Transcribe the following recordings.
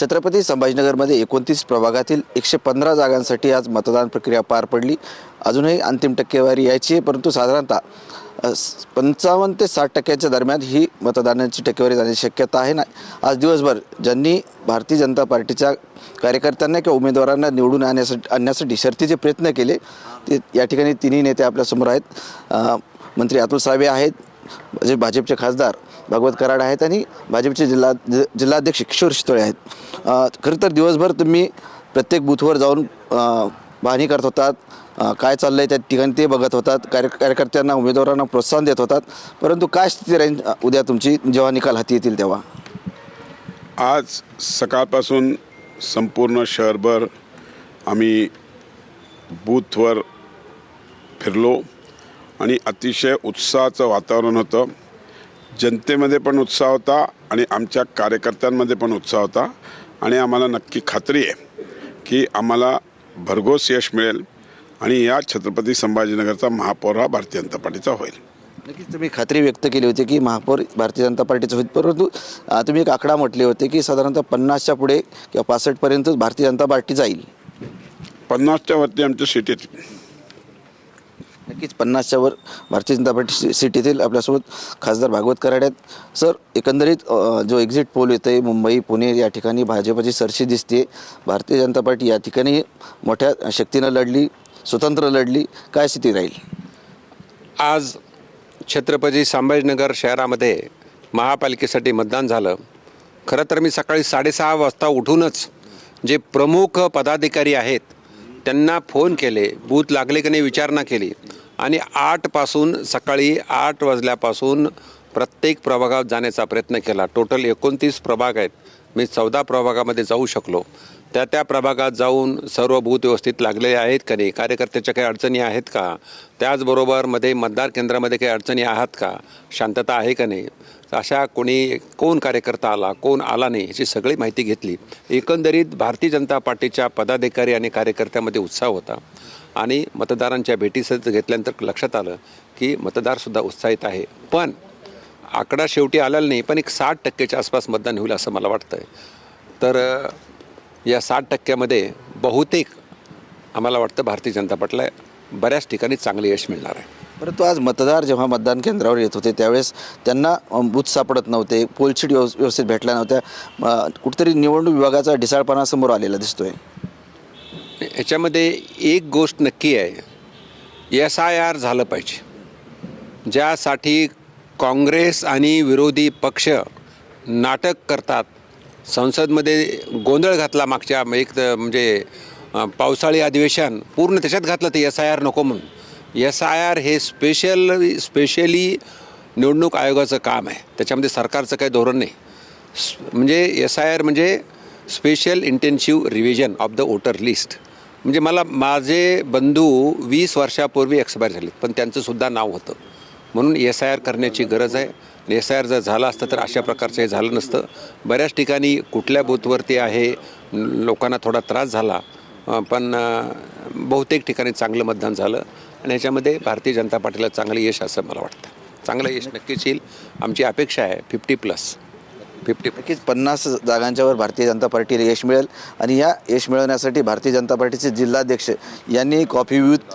छत्रपती संभाजीनगरमध्ये एकोणतीस प्रभागातील एकशे पंधरा जागांसाठी आज मतदान प्रक्रिया पार पडली. अजूनही अंतिम टक्केवारी यायची आहे परंतु साधारणतः पंचावन्न ते साठ टक्क्याच्या दरम्यान ही मतदानाची टक्केवारी जाण्याची शक्यता आहे ना. आज दिवसभर ज्यांनी भारतीय जनता पार्टीच्या कार्यकर्त्यांना किंवा उमेदवारांना निवडून आणण्यासाठी आणण्यासाठी शर्तीचे प्रयत्न केले ते या ठिकाणी तिन्ही नेते आपल्यासमोर आहेत. मंत्री अतुल सावे आहेत जे भाजपचे खासदार भागवत कराड आहेत आणि भाजपचे जिल्हा जिल्हाध्यक्ष किशोर शितोळे आहेत. खरं तर दिवसभर तुम्ही प्रत्येक बूथवर जाऊन पाहणी करत होतात. काय चाललं आहे त्या ठिकाणी ते बघत होतात. कार्य कार्यकर्त्यांना उमेदवारांना प्रोत्साहन देत होतात. परंतु काय स्थिती राहील उद्या तुमची? जेव्हा निकाल हाती येतील तेव्हा. आज सकाळपासून संपूर्ण शहरभर आम्ही बूथवर फिरलो आणि अतिशय उत्साहाचं वातावरण होतं. जनतेमध्ये पण उत्साह होता. आणि आमच्या कार्यकर्त्यांमध्ये पण उत्साह होता. आणि आम्हाला नक्की खात्री आहे की आम्हाला भरघोस यश मिळेल आणि या छत्रपती संभाजीनगरचा महापौर हा भारतीय जनता पार्टीचा होईल. नक्कीच तुम्ही खात्री व्यक्त केली होती की महापौर भारतीय जनता पार्टीचं होईल. परंतु तुम्ही एक आकडा म्हटले होते की साधारणतः पन्नासच्या पुढे किंवा पासष्टपर्यंत भारतीय जनता पार्टी जाईल. पन्नासच्या वरती आमच्या सीट येतील नक्कीच पन्नासच्या वर भारतीय जनता पार्टी सिटीतील सीट येथील आपल्यासोबत खासदार भागवत कराड आहेत. सर एकंदरीत जो एक्झिट पोल येतं आहे मुंबई पुणे या ठिकाणी भाजपची सरशी दिसते भारतीय जनता पार्टी या ठिकाणी मोठ्या शक्तीनं लढली स्वतंत्र लढली. काय स्थिती राहील? आज छत्रपती संभाजीनगर शहरामध्ये महापालिकेसाठी मतदान झालं. खरं तर मी सकाळी साडेसहा वाजता उठूनच जे प्रमुख पदाधिकारी आहेत त्यांना फोन केले बूथ लागले की नाही विचारणा केली. आणि आठपासून सकाळी आठ वाजल्यापासून प्रत्येक प्रभागात जाण्याचा प्रयत्न केला. टोटल एकोणतीस प्रभाग आहेत. मी चौदा प्रभागामध्ये जाऊ शकलो. त्या त्या प्रभागात जाऊन सर्व बूथ व्यवस्थित लागलेले आहेत का नाही? कार्यकर्त्याच्या काही अडचणी आहेत का? त्याचबरोबरमध्ये मतदार केंद्रामध्ये काही अडचणी आहात का? शांतता आहे का नाही? अशा कोणी कोण कार्यकर्ता आला कोण आला नाही याची सगळी माहिती घेतली. एकंदरीत भारतीय जनता पार्टीच्या पदाधिकारी आणि कार्यकर्त्यामध्ये उत्साह होता. आणि मतदारांच्या भेटीसहित घेतल्यानंतर लक्षात आलं की मतदारसुद्धा उत्साहित आहे. पण आकडा शेवटी आलेला नाही पण एक साठ टक्क्याच्या आसपास मतदान होईल असं मला वाटतं आहे तर या साठ टक्क्यामध्ये बहुतेक आम्हाला वाटतं भारतीय जनता पार्टीला बऱ्याच ठिकाणी चांगले यश मिळणार आहे. परंतु आज मतदार जेव्हा मतदान केंद्रावर येत होते त्यावेळेस त्यांना बूथ सापडत नव्हते पोलशीट व्यव व्यवस्थित भेटल्या नव्हत्या. कुठेतरी निवडणूक विभागाचा ढिसाळपणा समोर आलेला दिसतोय. याच्यामध्ये एक गोष्ट नक्की आहे. एस आय आर झालं पाहिजे. ज्यासाठी काँग्रेस आणि विरोधी पक्ष नाटक करतात. संसदमध्ये गोंधळ घातला मागच्या एक म्हणजे पावसाळी अधिवेशन पूर्ण त्याच्यात घातलं ते एस आय आर नको म्हणून. एस आय आर हे स्पेशल स्पेशली निवडणूक आयोगाचं काम आहे. त्याच्यामध्ये सरकारचं काही धोरण नाही. म्हणजे एस आय आर म्हणजे special intensive revision of the voter list म्हणजे मला माझे बंधू वीस वर्षापूर्वी एक्सपायर झाले पण त्यांचं सुद्धा नाव होतं. म्हणून एस आय आर करण्याची गरज आहे. एस आय आर जर झालं असतं तर अशा प्रकारचं हे झालं नसतं. बऱ्याच ठिकाणी कुठल्या बूथवरती आहे लोकांना थोडा त्रास झाला पण बहुतेक ठिकाणी चांगलं मतदान झालं. आणि याच्यामध्ये भारतीय जनता पार्टीला चांगलं यश असं मला वाटतं. चांगलं यश नक्कीच येईल. आमची अपेक्षा आहे फिफ्टी प्लस. फिफ्टी नक्कीच पन्नास जागांच्यावर भारतीय जनता पार्टीला यश मिळेल. आणि या यश मिळवण्यासाठी भारतीय जनता पार्टीचे जिल्हाध्यक्ष यांनी coffee with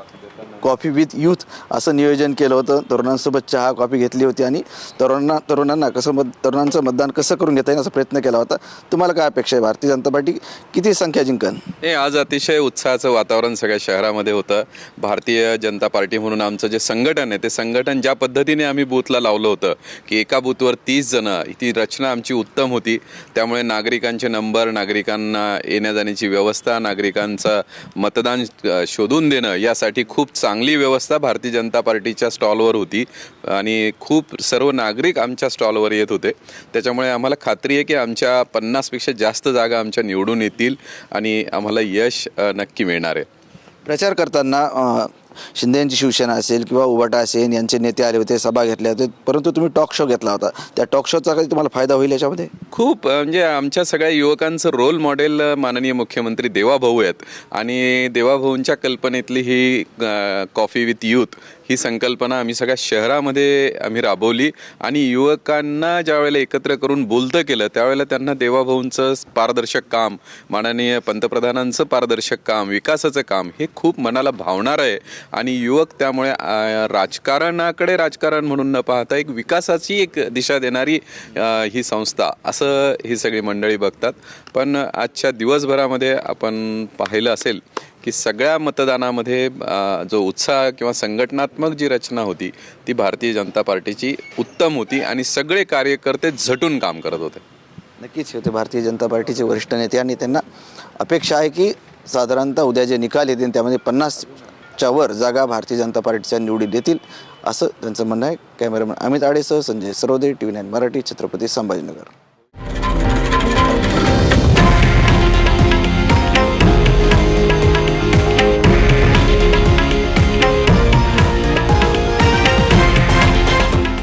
coffee with youth असं नियोजन केलं होतं. तरुणांसोबत चहा कॉफी घेतली होती आणि तरुणांना तरुणांना कसं मत तरुणांचं मतदान कसं करून घेता येईल असा प्रयत्न केला होता. तुम्हाला काय अपेक्षा आहे? भारतीय जनता पार्टी किती संख्या जिंकन? हे आज अतिशय उत्साहाचं वातावरण सगळ्या शहरामध्ये होतं. भारतीय जनता पार्टी म्हणून आमचं जे संघटन आहे ते संघटन ज्या पद्धतीने आम्ही बूथला लावलं होतं की एका बूथवर तीस जणं ती रचना आमची उत्तम होती. त्यामुळे नागरिकांचे नंबर नागरिकांना येण्या जाण्याची व्यवस्था नागरिकांचं मतदान शोधून देणं यासाठी खूप खूप चांगली व्यवस्था भारतीय जनता पार्टीच्या स्टॉलवर होती आणि खूप सर्व नागरिक आमच्या स्टॉलवर येत होते. त्याच्यामुळे आम्हाला खात्री आहे की आमच्या पन्नासपेक्षा जास्त जागा आमच्या निवडून येतील आणि आम्हाला यश नक्की मिळणार आहे. प्रचार करताना शिंदे यांची शिवसेना असेल किंवा उबाटा असेल यांचे नेते आले होते सभा घेतल्या होते परंतु तुम्ही टॉक शो घेतला होता. त्या टॉक शोचा काही तुम्हाला फायदा होईल याच्यामध्ये? खूप म्हणजे आमच्या सगळ्या युवकांचं रोल मॉडेल माननीय मुख्यमंत्री देवाभाऊ आहेत. आणि देवाभाऊंच्या कल्पनेतली ही कॉफी विथ यूथ ही संकल्पना आम्ही सगळ्या शहरामध्ये आम्ही राबवली. आणि युवकांना ज्या वेळेला एकत्र करून बोलतं केलं त्यावेळेला त्यांना देवाभाऊंचं पारदर्शक काम माननीय पंतप्रधानांचं पारदर्शक काम विकासाचं काम हे खूप मनाला भावणार आहे. आणि युवक त्यामुळे राजकारणाकडे राजकारण म्हणून न पाहता एक विकासाची एक दिशा देणारी ही संस्था असं ही सगळी मंडळी बघतात. पण आजच्या दिवसभरामध्ये आपण पाहिलं असेल की सगळ्या मतदानामध्ये जो उत्साह किंवा संघटनात्मक जी रचना होती ती भारतीय जनता पार्टीची उत्तम होती आणि सगळे कार्यकर्ते झटून काम करत होते. नक्कीच होते भारतीय जनता पार्टीचे वरिष्ठ नेते आणि त्यांना अपेक्षा आहे की साधारणतः उद्या जे निकाल येतील त्यामध्ये पन्नासच्या वर जागा भारतीय जनता पार्टीच्या निवडी देतील असं त्यांचं म्हणणं आहे. Cameraman Amit आडेसह Sanjay Sarode T V nine Marathi Chhatrapati Sambhajinagar.